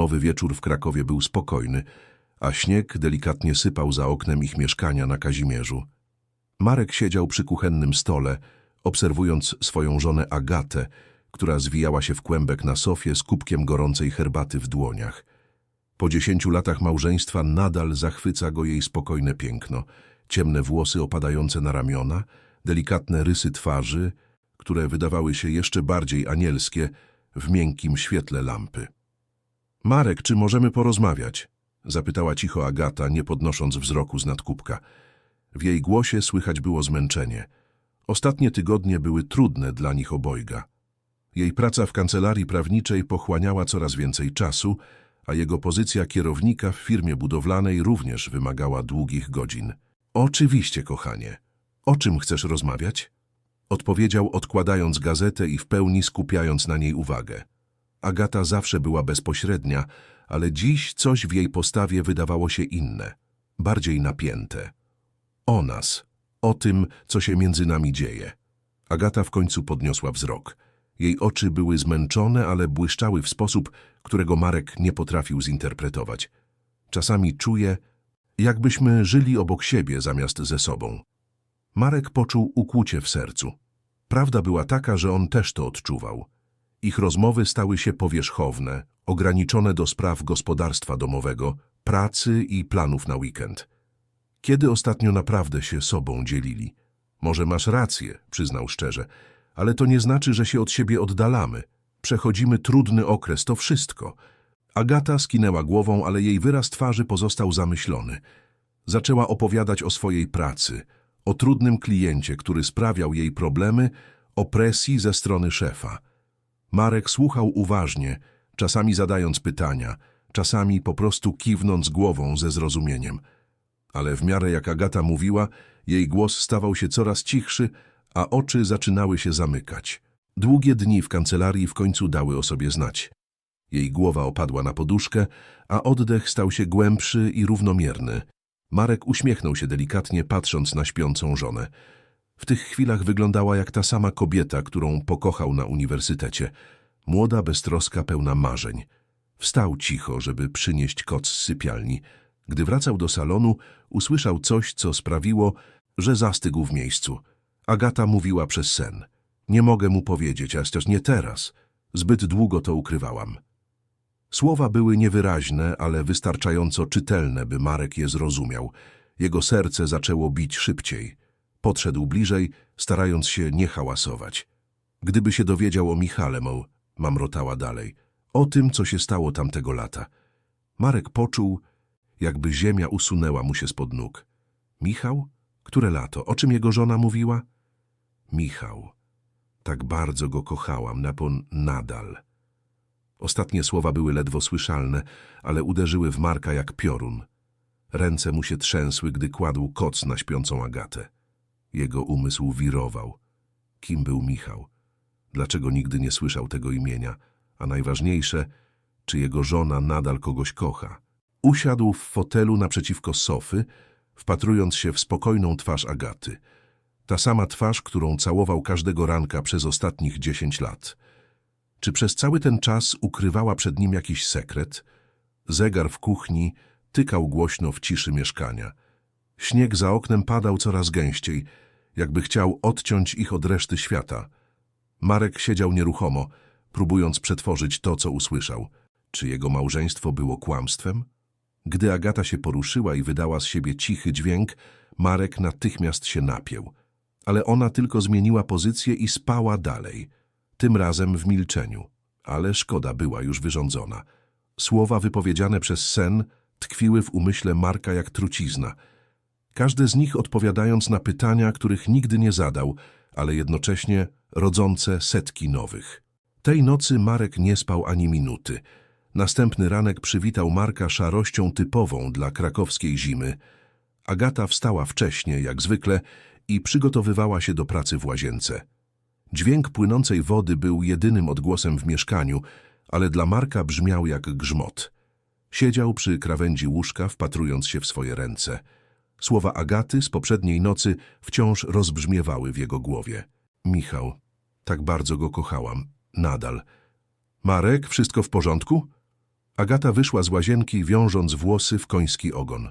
Zimowy wieczór w Krakowie był spokojny, a śnieg delikatnie sypał za oknem ich mieszkania na Kazimierzu. Marek siedział przy kuchennym stole, obserwując swoją żonę Agatę, która zwijała się w kłębek na sofie z kubkiem gorącej herbaty w dłoniach. Po dziesięciu latach małżeństwa nadal zachwyca go jej spokojne piękno, ciemne włosy opadające na ramiona, delikatne rysy twarzy, które wydawały się jeszcze bardziej anielskie w miękkim świetle lampy. Marek, czy możemy porozmawiać? Zapytała cicho Agata, nie podnosząc wzroku z nadkubka. W jej głosie słychać było zmęczenie. Ostatnie tygodnie były trudne dla nich obojga. Jej praca w kancelarii prawniczej pochłaniała coraz więcej czasu, a jego pozycja kierownika w firmie budowlanej również wymagała długich godzin. Oczywiście, kochanie. O czym chcesz rozmawiać? Odpowiedział, odkładając gazetę i w pełni skupiając na niej uwagę. Agata zawsze była bezpośrednia, ale dziś coś w jej postawie wydawało się inne, bardziej napięte. O nas, o tym, co się między nami dzieje. Agata w końcu podniosła wzrok. Jej oczy były zmęczone, ale błyszczały w sposób, którego Marek nie potrafił zinterpretować. Czasami czuje, jakbyśmy żyli obok siebie zamiast ze sobą. Marek poczuł ukłucie w sercu. Prawda była taka, że on też to odczuwał. Ich rozmowy stały się powierzchowne, ograniczone do spraw gospodarstwa domowego, pracy i planów na weekend. Kiedy ostatnio naprawdę się sobą dzielili? Może masz rację, przyznał szczerze, ale to nie znaczy, że się od siebie oddalamy. Przechodzimy trudny okres, to wszystko. Agata skinęła głową, ale jej wyraz twarzy pozostał zamyślony. Zaczęła opowiadać o swojej pracy, o trudnym kliencie, który sprawiał jej problemy, o presji ze strony szefa. Marek słuchał uważnie, czasami zadając pytania, czasami po prostu kiwnąc głową ze zrozumieniem. Ale w miarę jak Agata mówiła, jej głos stawał się coraz cichszy, a oczy zaczynały się zamykać. Długie dni w kancelarii w końcu dały o sobie znać. Jej głowa opadła na poduszkę, a oddech stał się głębszy i równomierny. Marek uśmiechnął się delikatnie, patrząc na śpiącą żonę. W tych chwilach wyglądała jak ta sama kobieta, którą pokochał na uniwersytecie. Młoda, beztroska, pełna marzeń. Wstał cicho, żeby przynieść koc z sypialni. Gdy wracał do salonu, usłyszał coś, co sprawiło, że zastygł w miejscu. Agata mówiła przez sen. Nie mogę mu powiedzieć, a też nie teraz. Zbyt długo to ukrywałam. Słowa były niewyraźne, ale wystarczająco czytelne, by Marek je zrozumiał. Jego serce zaczęło bić szybciej. Podszedł bliżej, starając się nie hałasować. Gdyby się dowiedział o Michale, mo, mamrotała dalej, o tym, co się stało tamtego lata. Marek poczuł, jakby ziemia usunęła mu się spod nóg. Michał? Które lato? O czym jego żona mówiła? Michał. Tak bardzo go kochałam, napon nadal. Ostatnie słowa były ledwo słyszalne, ale uderzyły w Marka jak piorun. Ręce mu się trzęsły, gdy kładł koc na śpiącą Agatę. Jego umysł wirował. Kim był Michał? Dlaczego nigdy nie słyszał tego imienia? A najważniejsze, czy jego żona nadal kogoś kocha? Usiadł w fotelu naprzeciwko sofy, wpatrując się w spokojną twarz Agaty. Ta sama twarz, którą całował każdego ranka przez ostatnich dziesięć lat. Czy przez cały ten czas ukrywała przed nim jakiś sekret? Zegar w kuchni tykał głośno w ciszy mieszkania. Śnieg za oknem padał coraz gęściej, jakby chciał odciąć ich od reszty świata. Marek siedział nieruchomo, próbując przetworzyć to, co usłyszał. Czy jego małżeństwo było kłamstwem? Gdy Agata się poruszyła i wydała z siebie cichy dźwięk, Marek natychmiast się napiął. Ale ona tylko zmieniła pozycję i spała dalej, tym razem w milczeniu. Ale szkoda była już wyrządzona. Słowa wypowiedziane przez sen tkwiły w umyśle Marka jak trucizna. Każde z nich odpowiadając na pytania, których nigdy nie zadał, ale jednocześnie rodzące setki nowych. Tej nocy Marek nie spał ani minuty. Następny ranek przywitał Marka szarością typową dla krakowskiej zimy. Agata wstała wcześnie, jak zwykle, i przygotowywała się do pracy w łazience. Dźwięk płynącej wody był jedynym odgłosem w mieszkaniu, ale dla Marka brzmiał jak grzmot. Siedział przy krawędzi łóżka, wpatrując się w swoje ręce. Słowa Agaty z poprzedniej nocy wciąż rozbrzmiewały w jego głowie. Michał, tak bardzo go kochałam. Nadal. Marek, wszystko w porządku? Agata wyszła z łazienki, wiążąc włosy w koński ogon.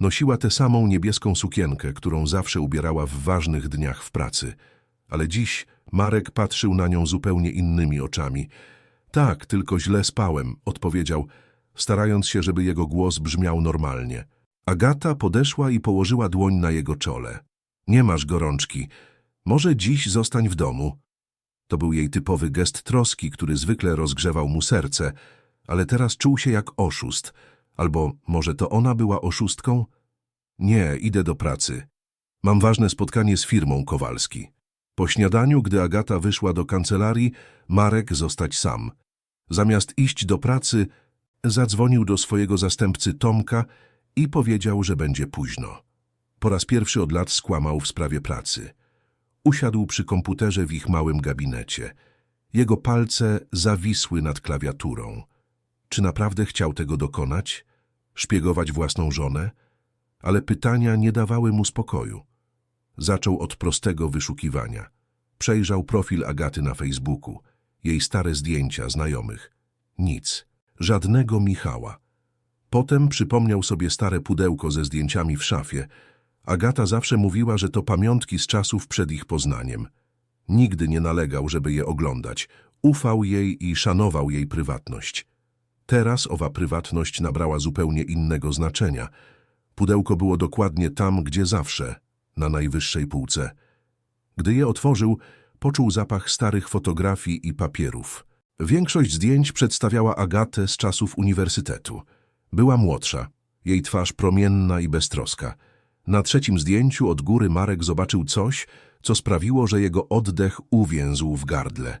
Nosiła tę samą niebieską sukienkę, którą zawsze ubierała w ważnych dniach w pracy. Ale dziś Marek patrzył na nią zupełnie innymi oczami. Tak, tylko źle spałem, odpowiedział, starając się, żeby jego głos brzmiał normalnie. Agata podeszła i położyła dłoń na jego czole. Nie masz gorączki. Może dziś zostań w domu. To był jej typowy gest troski, który zwykle rozgrzewał mu serce, ale teraz czuł się jak oszust. Albo może to ona była oszustką? Nie, idę do pracy. Mam ważne spotkanie z firmą Kowalski. Po śniadaniu, gdy Agata wyszła do kancelarii, Marek zostać sam. Zamiast iść do pracy, zadzwonił do swojego zastępcy Tomka i powiedział, że będzie późno. Po raz pierwszy od lat skłamał w sprawie pracy. Usiadł przy komputerze w ich małym gabinecie. Jego palce zawisły nad klawiaturą. Czy naprawdę chciał tego dokonać? Szpiegować własną żonę? Ale pytania nie dawały mu spokoju. Zaczął od prostego wyszukiwania. Przejrzał profil Agaty na Facebooku, jej stare zdjęcia znajomych. Nic. Żadnego Michała. Potem przypomniał sobie stare pudełko ze zdjęciami w szafie. Agata zawsze mówiła, że to pamiątki z czasów przed ich poznaniem. Nigdy nie nalegał, żeby je oglądać. Ufał jej i szanował jej prywatność. Teraz owa prywatność nabrała zupełnie innego znaczenia. Pudełko było dokładnie tam, gdzie zawsze, na najwyższej półce. Gdy je otworzył, poczuł zapach starych fotografii i papierów. Większość zdjęć przedstawiała Agatę z czasów uniwersytetu. Była młodsza, jej twarz promienna i beztroska. Na trzecim zdjęciu od góry Marek zobaczył coś, co sprawiło, że jego oddech uwięzł w gardle.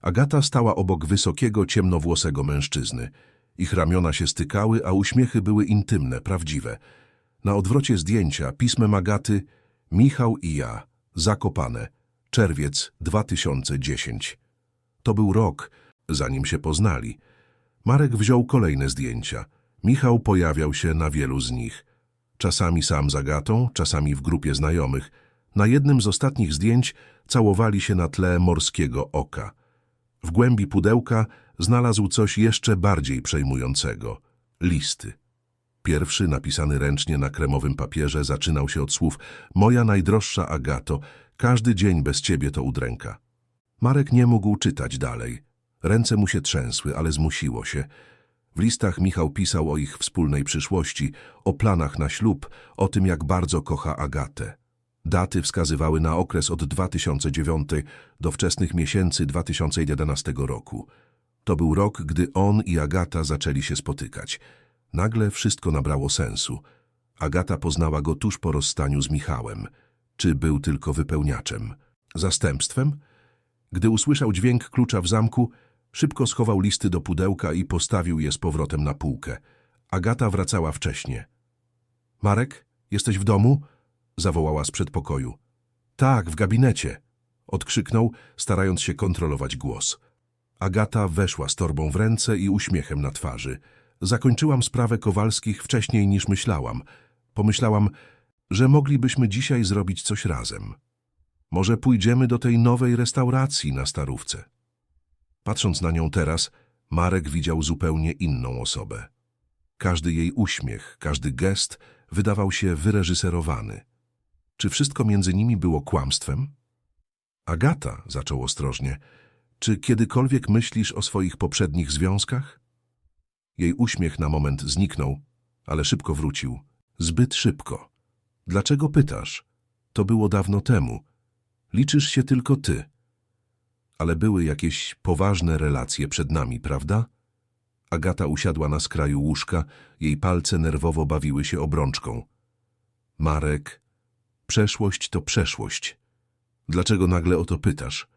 Agata stała obok wysokiego, ciemnowłosego mężczyzny. Ich ramiona się stykały, a uśmiechy były intymne, prawdziwe. Na odwrocie zdjęcia pismem Agaty Michał i ja, zakopane, czerwiec 2010. To był rok, zanim się poznali. Marek wziął kolejne zdjęcia. Michał pojawiał się na wielu z nich. Czasami sam z Agatą, czasami w grupie znajomych. Na jednym z ostatnich zdjęć całowali się na tle morskiego oka. W głębi pudełka znalazł coś jeszcze bardziej przejmującego – listy. Pierwszy, napisany ręcznie na kremowym papierze, zaczynał się od słów Moja najdroższa Agato, każdy dzień bez ciebie to udręka. Marek nie mógł czytać dalej. Ręce mu się trzęsły, ale zmusiło się. W listach Michał pisał o ich wspólnej przyszłości, o planach na ślub, o tym, jak bardzo kocha Agatę. Daty wskazywały na okres od 2009 do wczesnych miesięcy 2011 roku. To był rok, gdy on i Agata zaczęli się spotykać. Nagle wszystko nabrało sensu. Agata poznała go tuż po rozstaniu z Michałem. Czy był tylko wypełniaczem? Zastępstwem? Gdy usłyszał dźwięk klucza w zamku, szybko schował listy do pudełka i postawił je z powrotem na półkę. Agata wracała wcześnie. Marek, jesteś w domu? zawołała z przedpokoju. Tak, w gabinecie, odkrzyknął, starając się kontrolować głos. Agata weszła z torbą w ręce i uśmiechem na twarzy. Zakończyłam sprawę Kowalskich wcześniej niż myślałam. Pomyślałam, że moglibyśmy dzisiaj zrobić coś razem. Może pójdziemy do tej nowej restauracji na Starówce. Patrząc na nią teraz, Marek widział zupełnie inną osobę. Każdy jej uśmiech, każdy gest wydawał się wyreżyserowany. Czy wszystko między nimi było kłamstwem? Agata, zaczął ostrożnie, czy kiedykolwiek myślisz o swoich poprzednich związkach? Jej uśmiech na moment zniknął, ale szybko wrócił. Zbyt szybko. Dlaczego pytasz? To było dawno temu. Liczysz się tylko ty. Ale były jakieś poważne relacje przed nami, prawda? Agata usiadła na skraju łóżka, jej palce nerwowo bawiły się obrączką. Marek, przeszłość to przeszłość. Dlaczego nagle o to pytasz?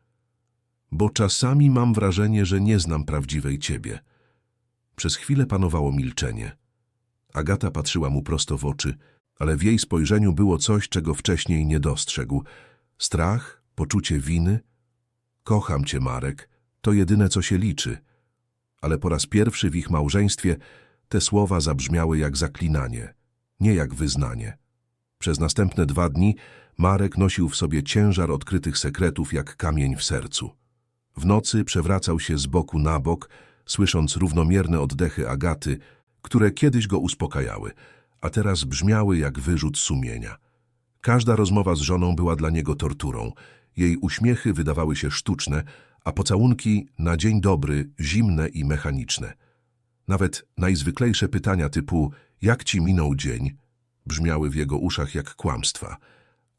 Bo czasami mam wrażenie, że nie znam prawdziwej ciebie. Przez chwilę panowało milczenie. Agata patrzyła mu prosto w oczy, ale w jej spojrzeniu było coś, czego wcześniej nie dostrzegł. Strach, poczucie winy. Kocham cię, Marek, to jedyne, co się liczy. Ale po raz pierwszy w ich małżeństwie te słowa zabrzmiały jak zaklinanie, nie jak wyznanie. Przez następne dwa dni Marek nosił w sobie ciężar odkrytych sekretów jak kamień w sercu. W nocy przewracał się z boku na bok, słysząc równomierne oddechy Agaty, które kiedyś go uspokajały, a teraz brzmiały jak wyrzut sumienia. Każda rozmowa z żoną była dla niego torturą. Jej uśmiechy wydawały się sztuczne, a pocałunki na dzień dobry zimne i mechaniczne. Nawet najzwyklejsze pytania typu jak ci minął dzień brzmiały w jego uszach jak kłamstwa.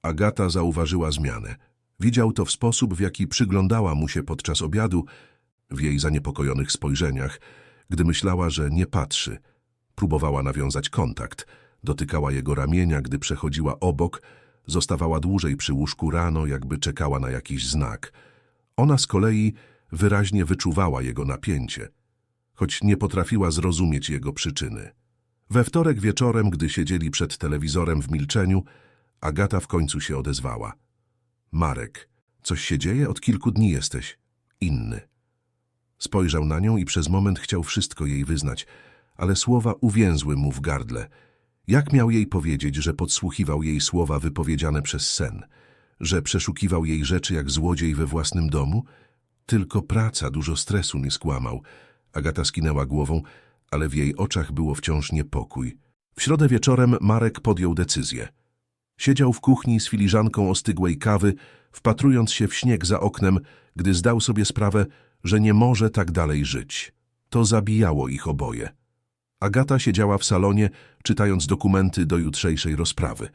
Agata zauważyła zmianę. Widział to w sposób, w jaki przyglądała mu się podczas obiadu, w jej zaniepokojonych spojrzeniach, gdy myślała, że nie patrzy. Próbowała nawiązać kontakt. Dotykała jego ramienia, gdy przechodziła obok, zostawała dłużej przy łóżku rano, jakby czekała na jakiś znak. Ona z kolei wyraźnie wyczuwała jego napięcie, choć nie potrafiła zrozumieć jego przyczyny. We wtorek wieczorem, gdy siedzieli przed telewizorem w milczeniu, Agata w końcu się odezwała. Marek, coś się dzieje? Od kilku dni jesteś inny. Spojrzał na nią i przez moment chciał wszystko jej wyznać, ale słowa uwięzły mu w gardle. Jak miał jej powiedzieć, że podsłuchiwał jej słowa wypowiedziane przez sen? Że przeszukiwał jej rzeczy jak złodziej we własnym domu? Tylko praca, dużo stresu nie skłamał. Agata skinęła głową, ale w jej oczach było wciąż niepokój. W środę wieczorem Marek podjął decyzję. Siedział w kuchni z filiżanką ostygłej kawy, wpatrując się w śnieg za oknem, gdy zdał sobie sprawę, że nie może tak dalej żyć. To zabijało ich oboje. Agata siedziała w salonie, czytając dokumenty do jutrzejszej rozprawy.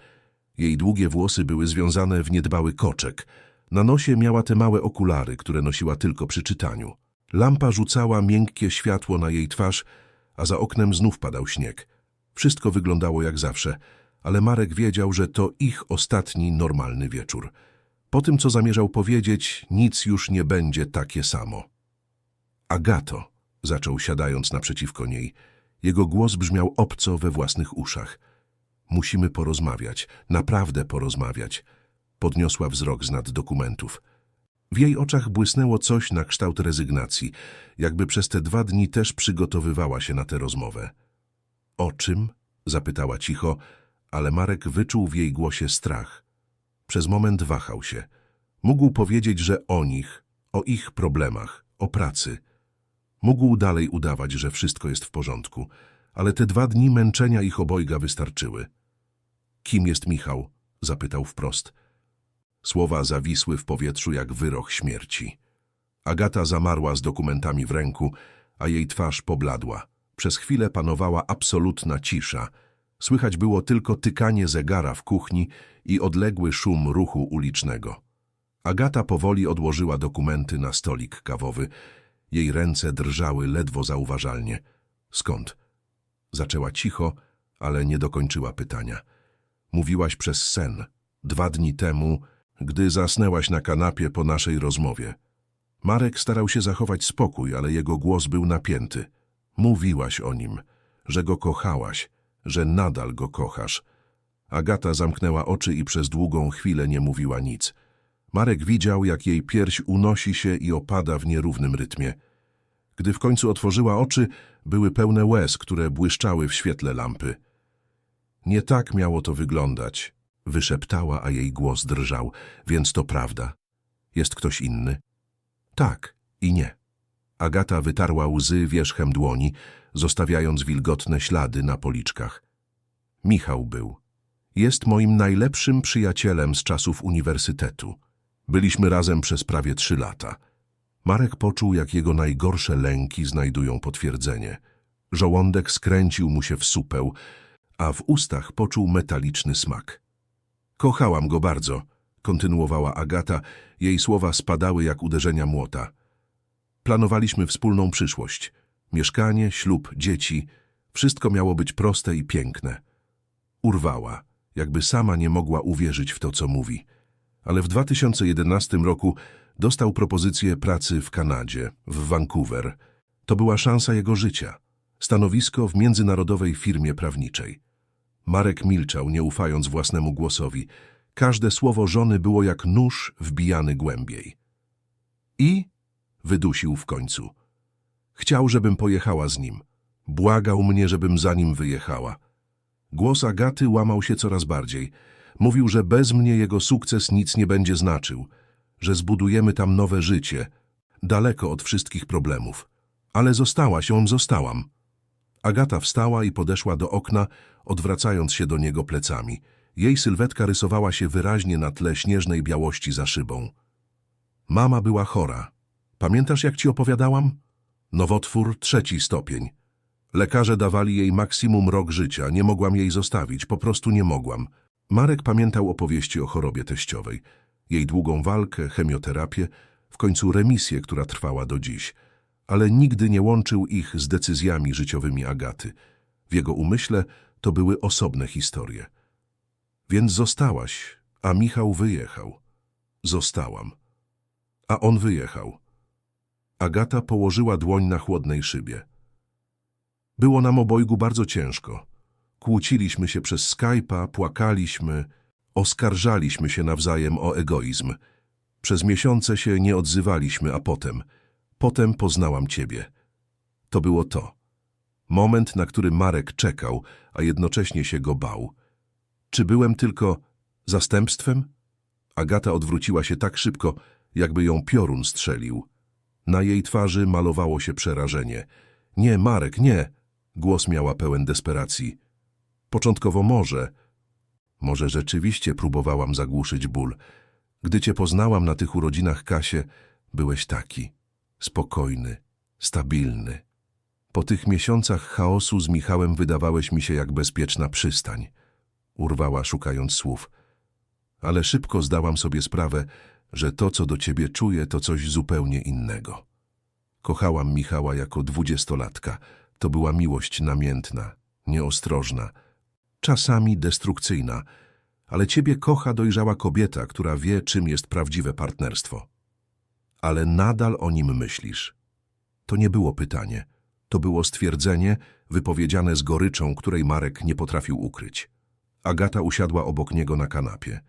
Jej długie włosy były związane w niedbały koczek. Na nosie miała te małe okulary, które nosiła tylko przy czytaniu. Lampa rzucała miękkie światło na jej twarz, a za oknem znów padał śnieg. Wszystko wyglądało jak zawsze, ale Marek wiedział, że to ich ostatni normalny wieczór. Po tym, co zamierzał powiedzieć, nic już nie będzie takie samo. Agato, zaczął siadając naprzeciwko niej. Jego głos brzmiał obco we własnych uszach. Musimy porozmawiać, naprawdę porozmawiać. Podniosła wzrok z nad dokumentów. W jej oczach błysnęło coś na kształt rezygnacji, jakby przez te dwa dni też przygotowywała się na tę rozmowę. O czym? zapytała cicho, ale Marek wyczuł w jej głosie strach. Przez moment wahał się. Mógł powiedzieć, że o nich, o ich problemach, o pracy. Mógł dalej udawać, że wszystko jest w porządku, ale te dwa dni męczenia ich obojga wystarczyły. Kim jest Michał? zapytał wprost. Słowa zawisły w powietrzu jak wyrok śmierci. Agata zamarła z dokumentami w ręku, a jej twarz pobladła. Przez chwilę panowała absolutna cisza. Słychać było tylko tykanie zegara w kuchni i odległy szum ruchu ulicznego. Agata powoli odłożyła dokumenty na stolik kawowy. Jej ręce drżały ledwo zauważalnie. Skąd? Zaczęła cicho, ale nie dokończyła pytania. Mówiłaś przez sen. Dwa dni temu, gdy zasnęłaś na kanapie po naszej rozmowie. Marek starał się zachować spokój, ale jego głos był napięty. Mówiłaś o nim, że go kochałaś, że nadal go kochasz. Agata zamknęła oczy i przez długą chwilę nie mówiła nic. Marek widział, jak jej pierś unosi się i opada w nierównym rytmie. Gdy w końcu otworzyła oczy, były pełne łez, które błyszczały w świetle lampy. Nie tak miało to wyglądać, wyszeptała, a jej głos drżał, więc to prawda. Jest ktoś inny? Tak i nie. Agata wytarła łzy wierzchem dłoni, zostawiając wilgotne ślady na policzkach. Michał był. Jest moim najlepszym przyjacielem z czasów uniwersytetu. Byliśmy razem przez prawie trzy lata. Marek poczuł, jak jego najgorsze lęki znajdują potwierdzenie. Żołądek skręcił mu się w supeł, a w ustach poczuł metaliczny smak. Kochałam go bardzo, kontynuowała Agata. Jej słowa spadały jak uderzenia młota. Planowaliśmy wspólną przyszłość. Mieszkanie, ślub, dzieci. Wszystko miało być proste i piękne. Urwała, jakby sama nie mogła uwierzyć w to, co mówi. Ale w 2011 roku dostał propozycję pracy w Kanadzie, w Vancouver. To była szansa jego życia. Stanowisko w międzynarodowej firmie prawniczej. Marek milczał, nie ufając własnemu głosowi. Każde słowo żony było jak nóż wbijany głębiej. I wydusił w końcu. Chciał, żebym pojechała z nim. Błagał mnie, żebym za nim wyjechała. Głos Agaty łamał się coraz bardziej. Mówił, że bez mnie jego sukces nic nie będzie znaczył, że zbudujemy tam nowe życie, daleko od wszystkich problemów. Ale zostałaś, ją zostałam. Agata wstała i podeszła do okna, odwracając się do niego plecami. Jej sylwetka rysowała się wyraźnie na tle śnieżnej białości za szybą. Mama była chora. Pamiętasz, jak ci opowiadałam? Nowotwór trzeci stopień. Lekarze dawali jej maksimum rok życia, nie mogłam jej zostawić, po prostu nie mogłam. Marek pamiętał opowieści o chorobie teściowej, jej długą walkę, chemioterapię, w końcu remisję, która trwała do dziś, ale nigdy nie łączył ich z decyzjami życiowymi Agaty. W jego umyśle to były osobne historie. Więc zostałaś, a Michał wyjechał. Zostałam. A on wyjechał. Agata położyła dłoń na chłodnej szybie. Było nam obojgu bardzo ciężko. Kłóciliśmy się przez Skype'a, płakaliśmy, oskarżaliśmy się nawzajem o egoizm. Przez miesiące się nie odzywaliśmy, a potem, potem poznałam ciebie. To było to. Moment, na który Marek czekał, a jednocześnie się go bał. Czy byłem tylko zastępstwem? Agata odwróciła się tak szybko, jakby ją piorun strzelił. Na jej twarzy malowało się przerażenie. Nie, Marek, nie! Głos miała pełen desperacji. Początkowo może. Może rzeczywiście próbowałam zagłuszyć ból. Gdy cię poznałam na tych urodzinach, Kasie, byłeś taki. Spokojny, stabilny. Po tych miesiącach chaosu z Michałem wydawałeś mi się jak bezpieczna przystań. Urwała, szukając słów. Ale szybko zdałam sobie sprawę, że to, co do ciebie czuję, to coś zupełnie innego. Kochałam Michała jako dwudziestolatka. To była miłość namiętna, nieostrożna, czasami destrukcyjna, ale ciebie kocha dojrzała kobieta, która wie, czym jest prawdziwe partnerstwo. Ale nadal o nim myślisz. To nie było pytanie. To było stwierdzenie wypowiedziane z goryczą, której Marek nie potrafił ukryć. Agata usiadła obok niego na kanapie.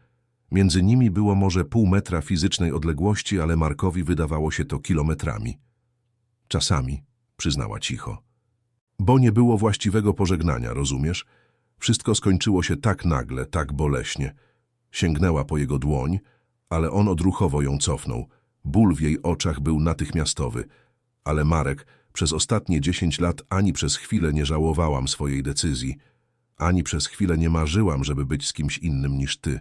Między nimi było może pół metra fizycznej odległości, ale Markowi wydawało się to kilometrami. Czasami, przyznała cicho. Bo nie było właściwego pożegnania, rozumiesz? Wszystko skończyło się tak nagle, tak boleśnie. Sięgnęła po jego dłoń, ale on odruchowo ją cofnął. Ból w jej oczach był natychmiastowy. Ale Marek, przez ostatnie dziesięć lat ani przez chwilę nie żałowałam swojej decyzji. Ani przez chwilę nie marzyłam, żeby być z kimś innym niż ty.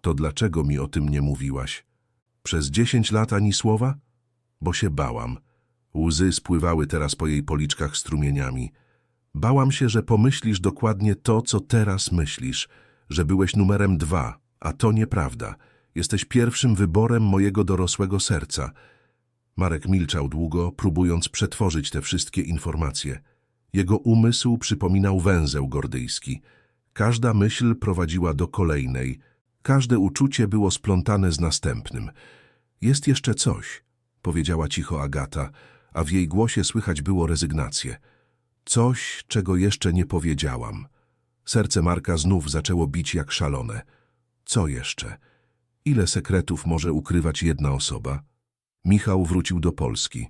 To dlaczego mi o tym nie mówiłaś? Przez dziesięć lat ani słowa? Bo się bałam. Łzy spływały teraz po jej policzkach strumieniami. Bałam się, że pomyślisz dokładnie to, co teraz myślisz, że byłeś numerem dwa, a to nieprawda. Jesteś pierwszym wyborem mojego dorosłego serca. Marek milczał długo, próbując przetworzyć te wszystkie informacje. Jego umysł przypominał węzeł gordyjski. Każda myśl prowadziła do kolejnej. Każde uczucie było splątane z następnym. Jest jeszcze coś, powiedziała cicho Agata, a w jej głosie słychać było rezygnację. Coś, czego jeszcze nie powiedziałam. Serce Marka znów zaczęło bić jak szalone. Co jeszcze? Ile sekretów może ukrywać jedna osoba? Michał wrócił do Polski.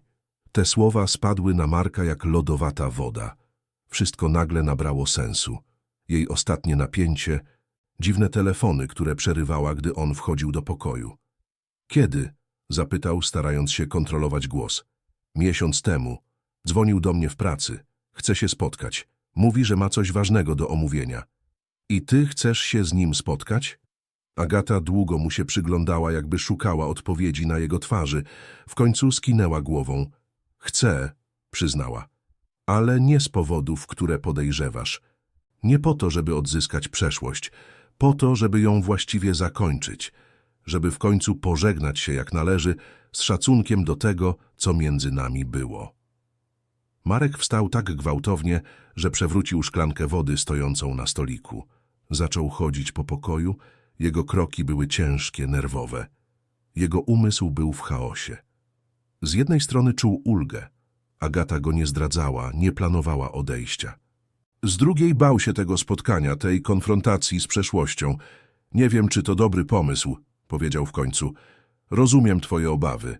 Te słowa spadły na Marka jak lodowata woda. Wszystko nagle nabrało sensu. Jej ostatnie napięcie, dziwne telefony, które przerywała, gdy on wchodził do pokoju. Kiedy? zapytał, starając się kontrolować głos. Miesiąc temu. Dzwonił do mnie w pracy. Chce się spotkać. Mówi, że ma coś ważnego do omówienia. I ty chcesz się z nim spotkać? Agata długo mu się przyglądała, jakby szukała odpowiedzi na jego twarzy. W końcu skinęła głową. Chcę, przyznała. Ale nie z powodów, które podejrzewasz. Nie po to, żeby odzyskać przeszłość. Po to, żeby ją właściwie zakończyć. Żeby w końcu pożegnać się jak należy z szacunkiem do tego, co między nami było. Marek wstał tak gwałtownie, że przewrócił szklankę wody stojącą na stoliku. Zaczął chodzić po pokoju, jego kroki były ciężkie, nerwowe. Jego umysł był w chaosie. Z jednej strony czuł ulgę. Agata go nie zdradzała, nie planowała odejścia. Z drugiej bał się tego spotkania, tej konfrontacji z przeszłością. Nie wiem, czy to dobry pomysł, powiedział w końcu. Rozumiem twoje obawy,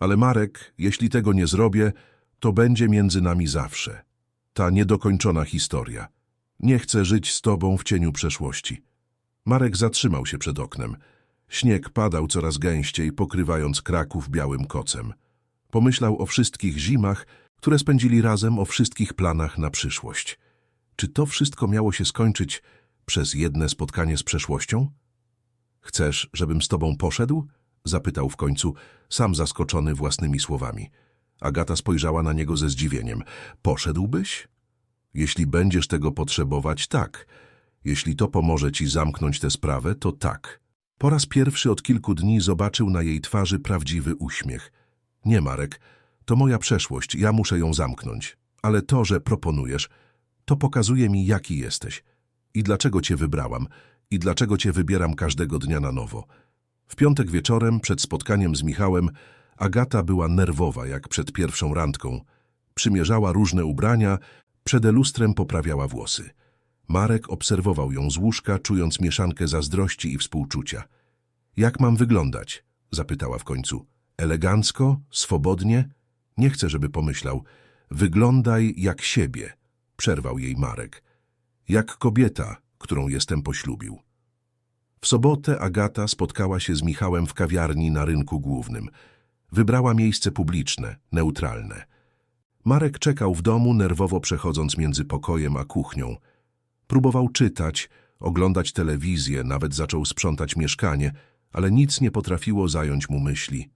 ale Marek, jeśli tego nie zrobię, to będzie między nami zawsze. Ta niedokończona historia. Nie chcę żyć z tobą w cieniu przeszłości. Marek zatrzymał się przed oknem. Śnieg padał coraz gęściej, pokrywając Kraków białym kocem. Pomyślał o wszystkich zimach, które spędzili razem o wszystkich planach na przyszłość. Czy to wszystko miało się skończyć przez jedne spotkanie z przeszłością? Chcesz, żebym z tobą poszedł? Zapytał w końcu, sam zaskoczony własnymi słowami. Agata spojrzała na niego ze zdziwieniem. Poszedłbyś? Jeśli będziesz tego potrzebować, tak. Jeśli to pomoże ci zamknąć tę sprawę, to tak. Po raz pierwszy od kilku dni zobaczył na jej twarzy prawdziwy uśmiech. Nie, Marek, to moja przeszłość, ja muszę ją zamknąć. Ale to, że proponujesz, to pokazuje mi, jaki jesteś. I dlaczego cię wybrałam, i dlaczego cię wybieram każdego dnia na nowo. W piątek wieczorem, przed spotkaniem z Michałem, Agata była nerwowa jak przed pierwszą randką. Przymierzała różne ubrania, przed lustrem poprawiała włosy. Marek obserwował ją z łóżka, czując mieszankę zazdrości i współczucia. Jak mam wyglądać? zapytała w końcu. Elegancko? Swobodnie? Nie chcę, żeby pomyślał. Wyglądaj jak siebie, przerwał jej Marek. Jak kobieta, którą jestem poślubił. W sobotę Agata spotkała się z Michałem w kawiarni na rynku głównym. Wybrała miejsce publiczne, neutralne. Marek czekał w domu, nerwowo przechodząc między pokojem a kuchnią. Próbował czytać, oglądać telewizję, nawet zaczął sprzątać mieszkanie, ale nic nie potrafiło zająć mu myśli.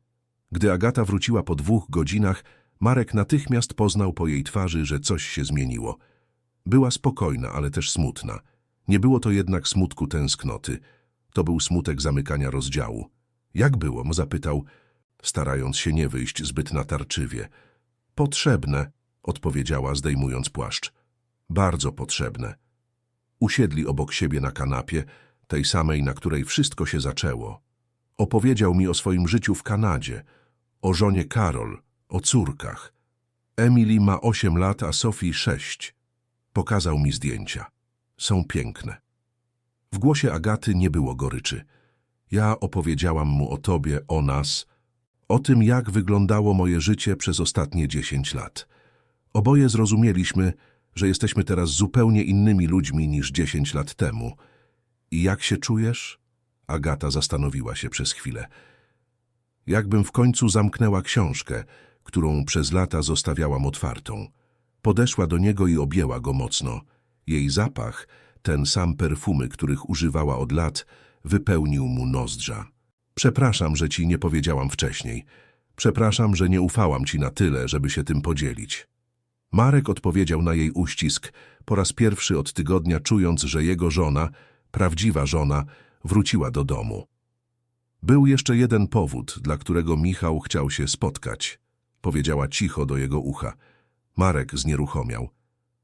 Gdy Agata wróciła po dwóch godzinach, Marek natychmiast poznał po jej twarzy, że coś się zmieniło. Była spokojna, ale też smutna. Nie było to jednak smutku tęsknoty. To był smutek zamykania rozdziału. Jak było? zapytał, starając się nie wyjść zbyt natarczywie. Potrzebne, odpowiedziała, zdejmując płaszcz. Bardzo potrzebne. Usiedli obok siebie na kanapie, tej samej, na której wszystko się zaczęło. Opowiedział mi o swoim życiu w Kanadzie, o żonie Karol, o córkach. Emily ma osiem lat, a Sophie sześć. Pokazał mi zdjęcia. Są piękne. W głosie Agaty nie było goryczy. Ja opowiedziałam mu o tobie, o nas, o tym, jak wyglądało moje życie przez ostatnie dziesięć lat. Oboje zrozumieliśmy, że jesteśmy teraz zupełnie innymi ludźmi niż dziesięć lat temu. I jak się czujesz? Agata zastanowiła się przez chwilę. Jakbym w końcu zamknęła książkę, którą przez lata zostawiałam otwartą. Podeszła do niego i objęła go mocno. Jej zapach, ten sam perfumy, których używała od lat, wypełnił mu nozdrza. Przepraszam, że ci nie powiedziałam wcześniej. Przepraszam, że nie ufałam ci na tyle, żeby się tym podzielić. Marek odpowiedział na jej uścisk, po raz pierwszy od tygodnia czując, że jego żona, prawdziwa żona, wróciła do domu. Był jeszcze jeden powód, dla którego Michał chciał się spotkać. Powiedziała cicho do jego ucha. Marek znieruchomiał.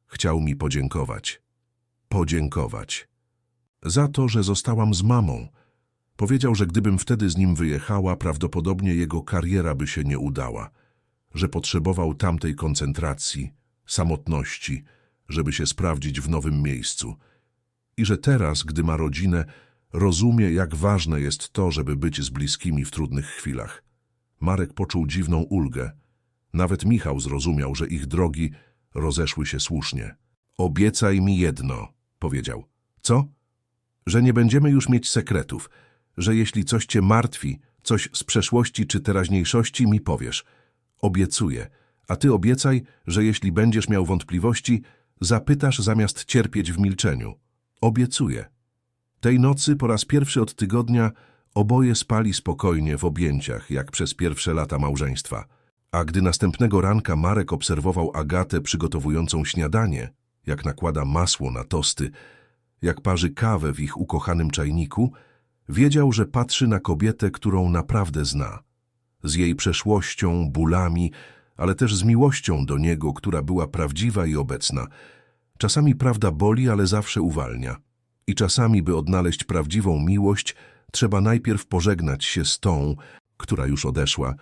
Chciał mi podziękować. Podziękować. Za to, że zostałam z mamą. Powiedział, że gdybym wtedy z nim wyjechała, prawdopodobnie jego kariera by się nie udała. Że potrzebował tamtej koncentracji, samotności, żeby się sprawdzić w nowym miejscu. I że teraz, gdy ma rodzinę, rozumie, jak ważne jest to, żeby być z bliskimi w trudnych chwilach. Marek poczuł dziwną ulgę. Nawet Michał zrozumiał, że ich drogi rozeszły się słusznie. Obiecaj mi jedno, powiedział. Co? Że nie będziemy już mieć sekretów, że jeśli coś cię martwi, coś z przeszłości czy teraźniejszości mi powiesz. Obiecuję, a ty obiecaj, że jeśli będziesz miał wątpliwości, zapytasz zamiast cierpieć w milczeniu. Obiecuję. Tej nocy po raz pierwszy od tygodnia oboje spali spokojnie w objęciach, jak przez pierwsze lata małżeństwa. A gdy następnego ranka Marek obserwował Agatę przygotowującą śniadanie, jak nakłada masło na tosty, jak parzy kawę w ich ukochanym czajniku, wiedział, że patrzy na kobietę, którą naprawdę zna. Z jej przeszłością, bólami, ale też z miłością do niego, która była prawdziwa i obecna. Czasami prawda boli, ale zawsze uwalnia. I czasami, by odnaleźć prawdziwą miłość, trzeba najpierw pożegnać się z tą, która już odeszła